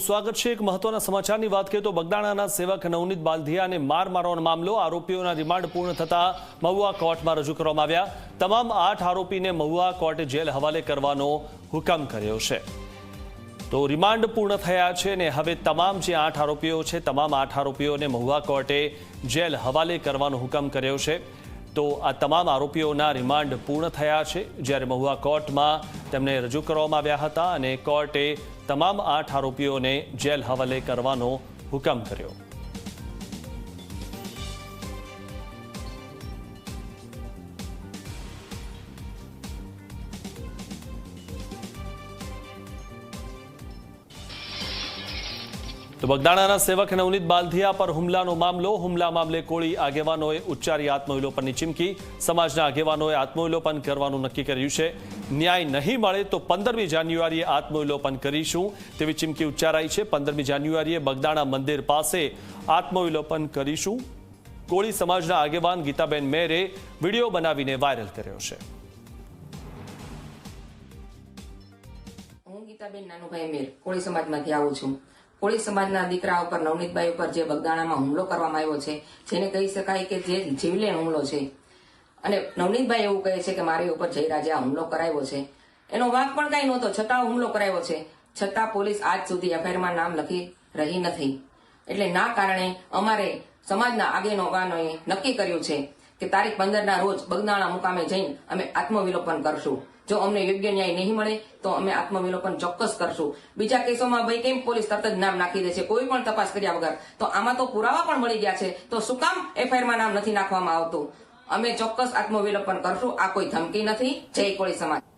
આપનું સ્વાગત છે. એક મહત્વના સમાચારની વાત કરીએ તો બગદાણાના સેવક નવનીત બાલધિયાને માર મારવાનો મામલો આરોપીઓના રિમાન્ડ પૂર્ણ થતા મહુવા કોર્ટમાં રજૂ કરવામાં આવ્યા. તમામ આઠ આરોપીને મહુવા કોર્ટે જેલ હવાલે કરવાનો હુકમ કર્યો છે. તો રિમાન્ડ પૂર્ણ થયા છે અને હવે તમામ જે આઠ આરોપીઓ છે, તમામ આઠ આરોપીઓને મહુવા કોર્ટે જેલ હવાલે કરવાનો હુકમ કર્યો છે. તો આ તમામ આરોપીઓના રિમાન્ડ પૂર્ણ થયા છે. જ્યારે મહુવા કોર્ટમાં તેમને રજૂ કરવામાં આવ્યા હતા અને કોર્ટે તમામ આઠ આરોપીઓને જેલ હવાલે કરવાનો હુકમ કર્યો. તો બગદાણાના સેવક નવનીત બાલધિયા પર હુમલાનો મામલો, હુમલા મામલે કોળી આગેવાનોએ ઉચ્ચારી આત્મવિલોપનની ચીમકી, સમાજના આગેવાનોએ આત્મવિલોપન કરવાનું નક્કી કર્યું છે. ન્યાય નહીં મળે તો પંદરમી જાન્યુઆરીએ આત્મવિલોપન કરીશું તેવી ચીમકી ઉચ્ચારાઈ છે. પંદરમી જાન્યુઆરીએ બગદાણા મંદિર પાસે આત્મવિલોપન કરીશું. કોળી સમાજના આગેવાન ગીતાબેન મેરે વીડિયો બનાવીને વાયરલ કર્યો છે. હું ગીતાબેન નાનુભાઈ મેર, કોળી સમાજમાંથી આવું છું. કોળી સમાજના દીકરા ઉપર, નવનીતભાઈ ઉપર જે બગદાણામાં હુમલો કરવામાં આવ્યો છે, જેને કહી શકાય કે જે જીવલેણ હુમલો છે. અને નવનીતભાઈ એવું કહે છે કે મારી ઉપર જયરાજે આ હુમલો કરાવ્યો છે. એનો વાંક પણ કઈ નહોતો, છતાં હુમલો કરાવ્યો છે. છતાં પોલીસ આજ સુધી એફઆઈઆરમાં નામ લખી રહી નથી. એટલે ના કારણે અમારે સમાજના આગેવાનોએ નક્કી કર્યું છે કે તારીખ પંદરના રોજ બગદાણા મુકામે જઈને અમે આત્મવિલોપન કરશું. જો અમને યોગ્ય ન્યાય નહીં મળે, તો અમે આત્મવિલોપન ચોક્કસ કરશું. બીજા કેસોમાં ભાઈ કેમ પોલીસ તરત જ નામ નાખી દે છે. કોઈ પણ તપાસ કર્યા વગર. તો આમાં તો પુરાવા પણ મળી ગયા છે. તો શું કામ એફઆઈઆરમાં નામ નથી નાખવામાં આવતું? અમે ચોક્કસ આત્મવિલોપન કરશું. આ કોઈ ધમકી નથી. જય કોળી સમાજ.